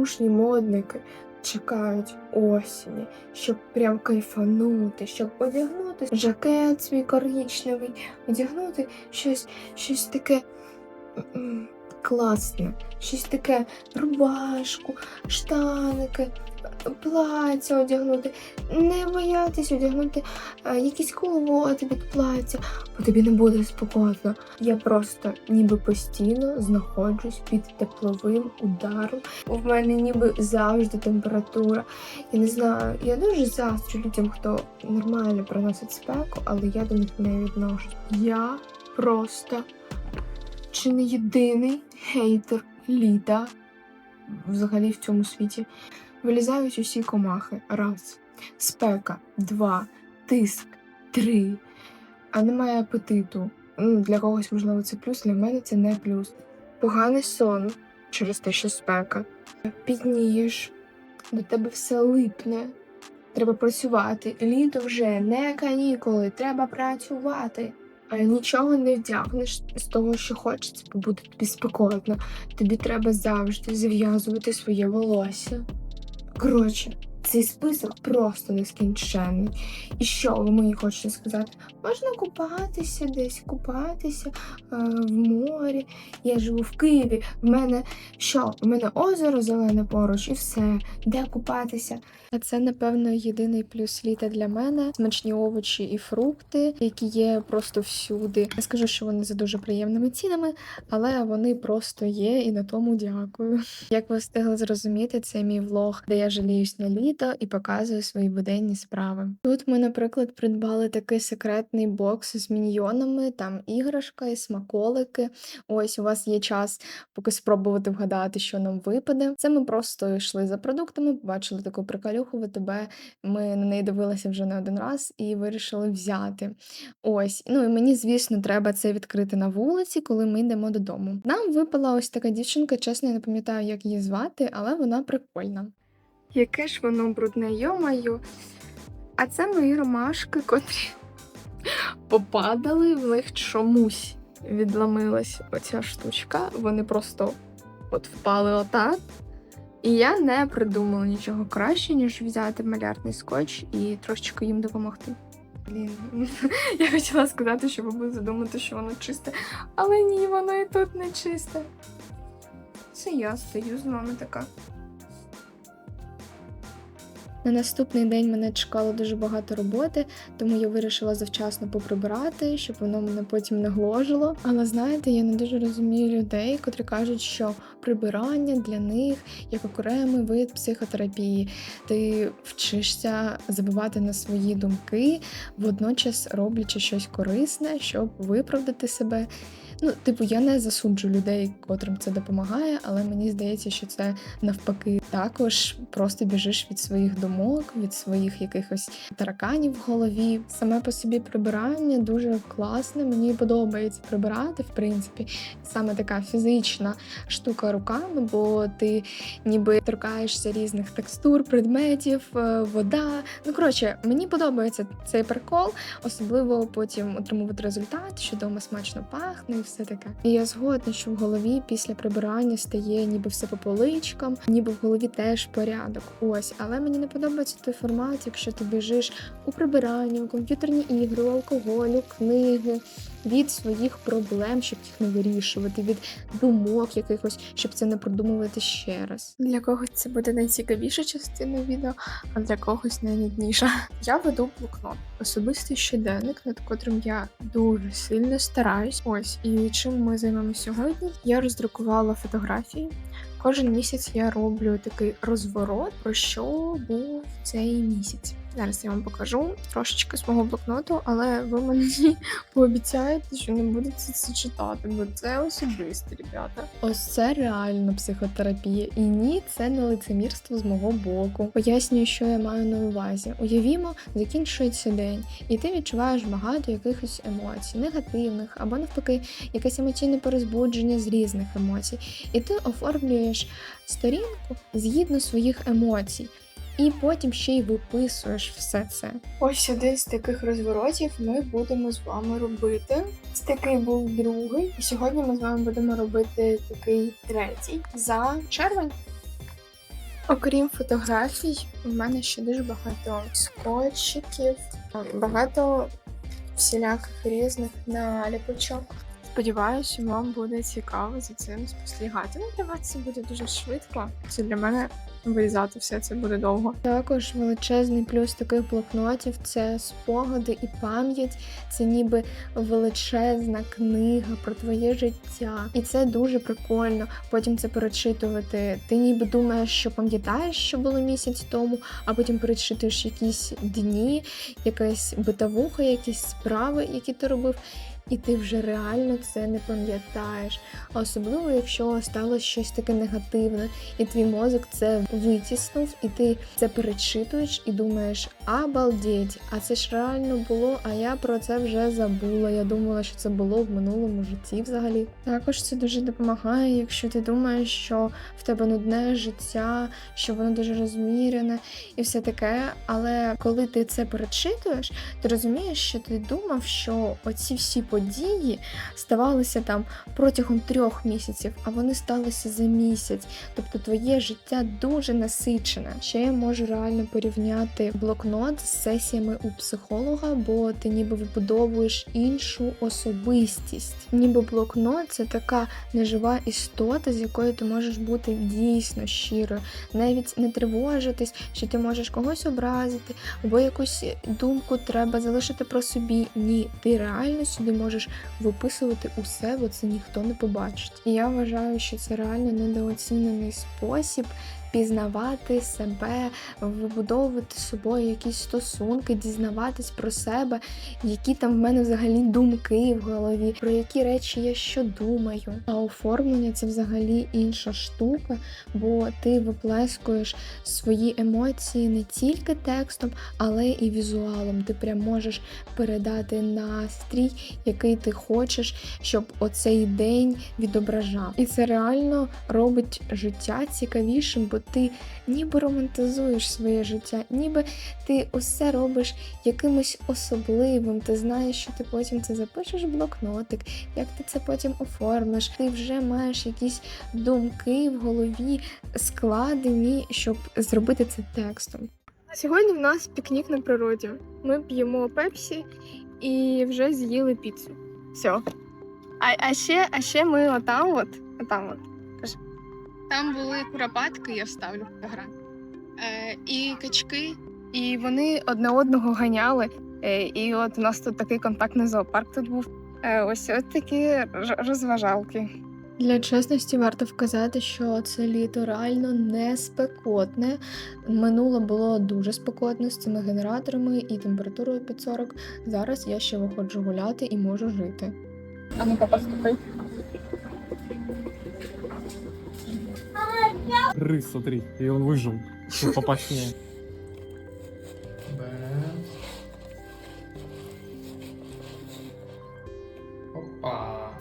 бездушні модники чекають осені, щоб прям кайфанути, щоб одягнути жакет свій коричневий, одягнути щось, щось таке класне, щось таке рубашку, штаники, плаття одягнути, не боятись одягнути а, якісь колоти під плаття, бо тобі не буде спокійно. Я просто ніби постійно знаходжусь під тепловим ударом. У мене ніби завжди температура. Я не знаю, я дуже заздрю людям, хто нормально приносить спеку, але я до них не відношусь. Я просто чи не єдиний хейтер літа взагалі в цьому світі. Вилізають усі комахи. Раз. Спека. Два. Тиск. Три. А немає апетиту. Ну, для когось, можливо, це плюс, для мене це не плюс. Поганий сон через те, що спека. Пітнієш, до тебе все липне. Треба працювати. Літо вже не канікули, треба працювати. Нічого не вдягнеш з того, що хочеться, бо буде тобі спекотно. Тобі треба завжди зав'язувати своє волосся. Коротше, цей список просто нескінченний. І що ви мені хочете сказати? Можна купатися десь, купатися е, в морі. Я живу в Києві. В мене що? В мене озеро зелене поруч, і все. Де купатися? А це, напевно, єдиний плюс літа для мене. Смачні овочі і фрукти, які є просто всюди. Я скажу, що вони за дуже приємними цінами, але вони просто є, і на тому дякую. Як ви встигли зрозуміти, це мій влог, де я жаліюсь на літо і показую свої буденні справи. Тут ми, наприклад, придбали такий секретний бокс з міньйонами, там іграшка і смаколики. Ось у вас є час поки спробувати вгадати, що нам випаде. Це ми просто йшли за продуктами, побачили таку приколюху в. Ми на неї дивилися вже не один раз і вирішили взяти. Ось, ну і мені, звісно, треба це відкрити на вулиці, коли ми йдемо додому. Нам випала ось така дівчинка, чесно, я не пам'ятаю, як її звати, але вона прикольна. Яке ж воно брудне, йомаю. А це мої ромашки, котрі попадали, в них чомусь відламилась оця штучка. Вони просто от впали отак. І я не придумала нічого краще, ніж взяти малярний скотч і трошечки їм допомогти. Блін, я хотіла сказати, що ви будете думати, що воно чисте, але ні, воно і тут не чисте. Це я стою з вами така. На наступний день мене чекало дуже багато роботи, тому я вирішила завчасно поприбирати, щоб воно мене потім не гложило. Але знаєте, я не дуже розумію людей, котрі кажуть, що прибирання для них як окремий вид психотерапії. Ти вчишся забивати на свої думки, водночас роблячи щось корисне, щоб виправдати себе. Ну, типу, я не засуджу людей, котрим це допомагає, але мені здається, що це навпаки також просто біжиш від своїх думок, від своїх якихось тараканів в голові. Саме по собі прибирання дуже класне. Мені подобається прибирати, в принципі, саме така фізична штука руками, бо ти ніби торкаєшся різних текстур, предметів, е, вода. Ну коротше, мені подобається цей прикол, особливо потім отримувати результат, що дома смачно пахне все таке. І я згодна, що в голові після прибирання стає ніби все по поличкам, ніби в голові теж порядок. Ось, але мені не подобається той формат, якщо ти біжиш у прибиранні, у комп'ютерні ігри, у алкоголю, книги. Від своїх проблем, щоб їх не вирішувати, від думок якихось, щоб це не продумувати ще раз. Для когось це буде найцікавіша частина відео, а для когось найнудніша. Я веду блокнот, особистий щоденник, над котрим я дуже сильно стараюсь. Ось і чим ми займемося сьогодні. Я роздрукувала фотографії. Кожен місяць я роблю такий розворот, про що був цей місяць. Зараз я вам покажу трошечки з мого блокноту, але ви мені пообіцяєте, що не будете це читати, бо це особисте, ребята. Ось це реально психотерапія. І ні, це не лицемірство з мого боку. Пояснюю, що я маю на увазі. Уявімо, закінчується день, і ти відчуваєш багато якихось емоцій, негативних або навпаки, якесь емоційне перезбудження з різних емоцій. І ти оформлюєш сторінку згідно своїх емоцій. І потім ще й виписуєш все це. Ось один з таких розворотів ми будемо з вами робити. Це такий був другий, і сьогодні ми з вами будемо робити такий третій за червень. Окрім фотографій, у мене ще дуже багато скотчиків, багато всіляких різних наліпочок. Сподіваюся, вам буде цікаво за цим спостерігати. Ну, для вас це буде дуже швидко. Це для мене вирізати все це буде довго. Також величезний плюс таких блокнотів це спогади і пам'ять. Це ніби величезна книга про твоє життя. І це дуже прикольно. Потім це перечитувати. Ти ніби думаєш, що пам'ятаєш, що було місяць тому, а потім перечитуєш якісь дні, якась битавуха, якісь справи, які ти робив. І ти вже реально це не пам'ятаєш. А особливо, якщо сталося щось таке негативне, і твій мозок це витіснув, і ти це перечитуєш і думаєш, обалдеть, а це ж реально було, а я про це вже забула. Я думала, що це було в минулому житті взагалі. Також це дуже допомагає, якщо ти думаєш, що в тебе нудне життя, що воно дуже розмірене і все таке. Але коли ти це перечитуєш, ти розумієш, що ти думав, що оці всі події ставалися там протягом трьох місяців, а вони сталися за місяць. Тобто твоє життя дуже насичене. Ще я можу реально порівняти блокнот з сесіями у психолога, бо ти ніби вибудовуєш іншу особистість. Ніби блокнот це така нежива істота, з якою ти можеш бути дійсно щирою, навіть не тривожитись, що ти можеш когось образити, або якусь думку треба залишити про собі. Ні, ти реально сюди можеш виписувати усе, бо це ніхто не побачить. І я вважаю, що це реально недооцінений спосіб. Пізнавати себе, вибудовувати з собою якісь стосунки, дізнаватись про себе, які там в мене взагалі думки в голові, про які речі я що думаю. А оформлення це взагалі інша штука, бо ти виплескуєш свої емоції не тільки текстом, але і візуалом. Ти прям можеш передати настрій, який ти хочеш, щоб оцей день відображав. І це реально робить життя цікавішим, бо ти ніби романтизуєш своє життя, ніби ти усе робиш якимось особливим. Ти знаєш, що ти потім це запишеш в блокнотик, як ти це потім оформиш. Ти вже маєш якісь думки в голові складені, щоб зробити це текстом. Сьогодні в нас пікнік на природі. Ми п'ємо пепсі і вже з'їли піцу. Все. А, а ще, а ще ми отам, от, отам от. Там були куропатки, я вставлю фотографію. Е, і качки, і вони одне одного ганяли. Е, і от у нас тут такий контактний зоопарк тут був. Е, ось от такі розважалки. Для чесності варто вказати, що це літо реально не спекотне. Минуло було дуже спекотно з цими генераторами і температурою під 40. Зараз я ще виходжу гуляти і можу жити. А ну папа, слухай. Рыс, смотри, и он выжил. Чтобы попасть в него. Опа.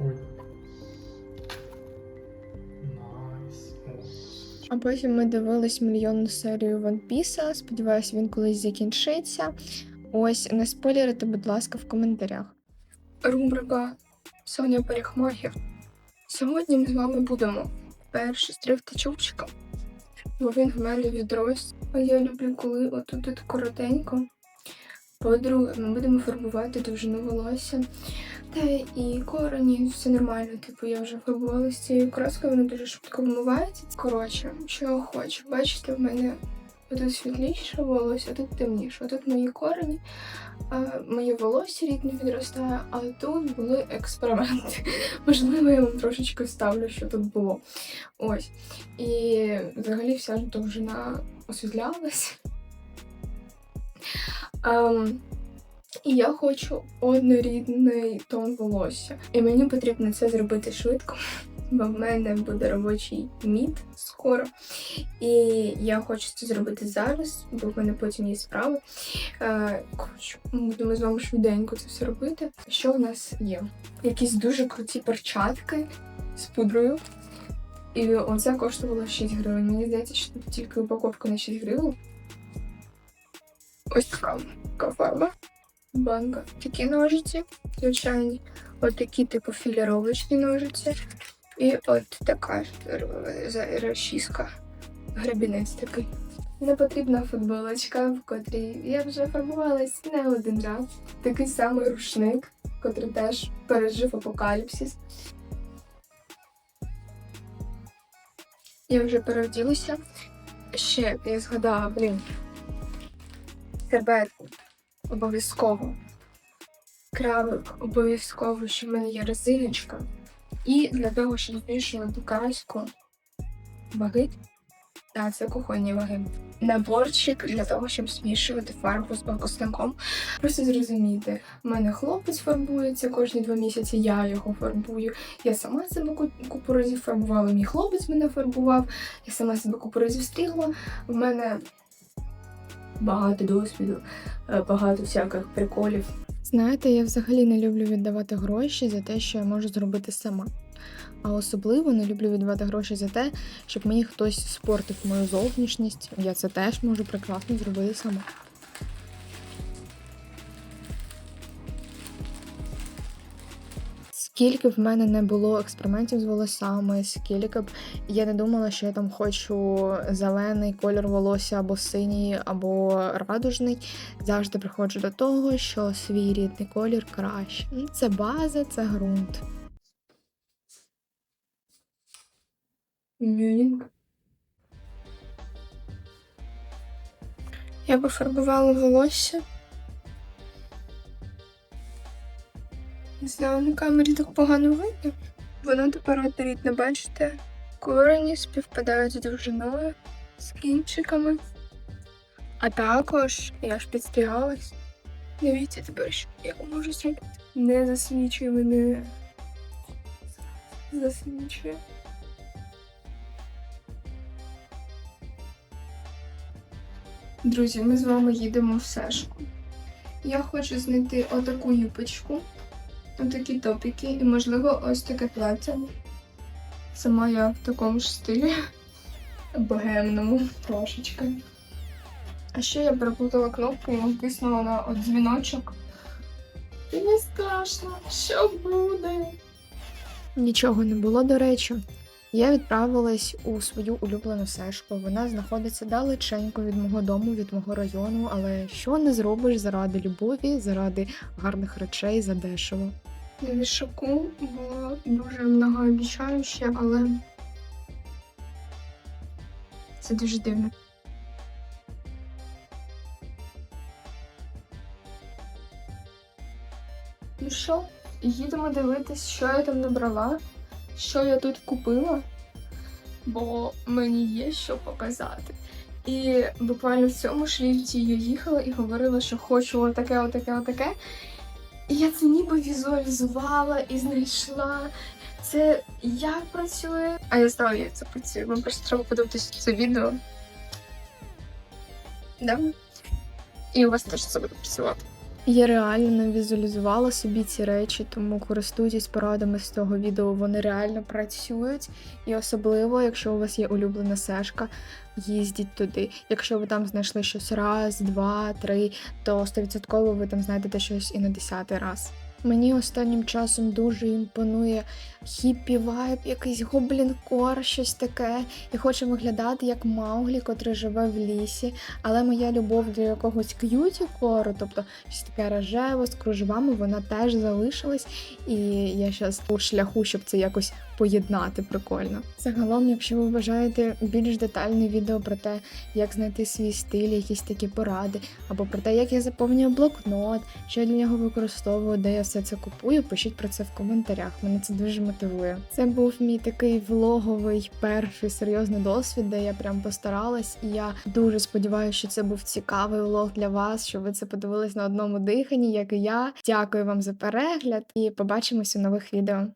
Ой. Найс. О. А потім ми дивились мільйонну серію One Piece. Сподіваюсь, він колись закінчиться. Ось не спойлерите, будь ласка, в коментарях. Рубрика Соня Парикмахер. Сьогодні ми з вами будемо перше стригти чубчика, бо він в мене відрос. А я люблю, коли отут тут коротенько. По-друге, ми будемо фарбувати довжину волосся. Та і корені, все нормально. Типу, я вже фарбувала з цією краскою, вона дуже швидко вмивається. Коротше, що я хочу. Бачите, в мене тут світліше волосся, тут темніше. Тут мої корені, моє волосся рідне відростає, а тут були експерименти. Можливо, я вам трошечки вставлю, що тут було. Ось. І взагалі вся довжина освітлялась. Ем, і я хочу однорідний тон волосся. І мені потрібно це зробити швидко, бо в мене буде робочий мід скоро. І я хочу це зробити зараз, бо в мене потім є справи. Е, коротше, будемо з вами швиденько це все робити. Що в нас є? Якісь дуже круті перчатки з пудрою. І оце коштувало 6 гривень. Мені здається, що тут тільки упаковка на 6 гривень. Ось така, фарба. банка. Такі ножиці, звичайні. От такі, типу, філіровочні ножиці. І от така розчіска. Гребінець такий. Не потрібна футболочка, в котрій я вже фарбувалась не один раз. Такий самий рушник, котрий теж пережив апокаліпсис. Я вже переоділася. Ще я згадала, блін. Сербетку. Обов'язково. Крабик обов'язково, що в мене є резиночка. І для того, щоб збільшувати краску ваги. Так, це кухонні ваги. Наборчик для того, щоб змішувати фарбу з бакусником. Просто зрозумійте, в мене хлопець фарбується кожні два місяці, я його фарбую. Я сама себе ку- купу разів фарбувала, мій хлопець мене фарбував, я сама себе купу разів стрігла. В мене багато досвіду, е, багато всяких приколів. Знаєте, я взагалі не люблю віддавати гроші за те, що я можу зробити сама. А особливо не люблю віддавати гроші за те, щоб мені хтось спортив мою зовнішність. Я це теж можу прекрасно зробити сама. Скільки б в мене не було експериментів з волосами, скільки б я не думала, що я там хочу зелений колір волосся або синій, або радужний, завжди приходжу до того, що свій рідний колір краще. Ну, Це база, це ґрунт. Мюнінг. Я пофарбувала волосся. Не знаю, на камері так погано видно. Воно тепер однорідне, бачите? Корені співпадають з довжиною, з кінчиками. А також я ж підстрігалась. Дивіться тепер, що я можу зробити. Не засвічує мене. Засвічує. Друзі, ми з вами їдемо в Сешку. Я хочу знайти отаку юпочку, отакі топіки і, можливо, ось таке плаття. Сама я в такому ж стилі богемному трошечки. А ще я переплутала кнопку і натиснула на от дзвіночок. І не страшно, що буде. Нічого не було, до речі. Я відправилась у свою улюблену сешку. Вона знаходиться далеченько від мого дому, від мого району, але що не зробиш заради любові, заради гарних речей, за дешево. На вішаку було дуже многообіцяюще, але це дуже дивно. Ну що, їдемо дивитись, що я там набрала, що я тут купила, бо мені є що показати. І буквально в цьому ж я їхала і говорила, що хочу отаке, отаке, отаке. І я це ніби візуалізувала і знайшла. Це як працює. А я знаю, як це працює. Вам просто треба подивитися це відео. Да? І у вас теж це буде працювати. Я реально візуалізувала собі ці речі, тому користуйтесь порадами з того відео, вони реально працюють. І особливо, якщо у вас є улюблена сешка, їздіть туди. Якщо ви там знайшли щось раз, два, три, то 100% ви там знайдете щось і на десятий раз. Мені останнім часом дуже імпонує хіппі вайб, якийсь гоблін-кор, щось таке. І хочу виглядати як Мауглі, котрий живе в лісі. Але моя любов до якогось к'юті-кору, тобто щось таке рожеве з кружевами, вона теж залишилась. І я зараз у шляху, щоб це якось поєднати прикольно. Загалом, якщо ви бажаєте більш детальне відео про те, як знайти свій стиль, якісь такі поради, або про те, як я заповнюю блокнот, що я для нього використовую, де я все це купую, пишіть про це в коментарях. Мене це дуже мотивує. Це був мій такий влоговий перший серйозний досвід, де я прям постаралась, і я дуже сподіваюся, що це був цікавий влог для вас, що ви це подивились на одному диханні, як і я. Дякую вам за перегляд і побачимось у нових відео.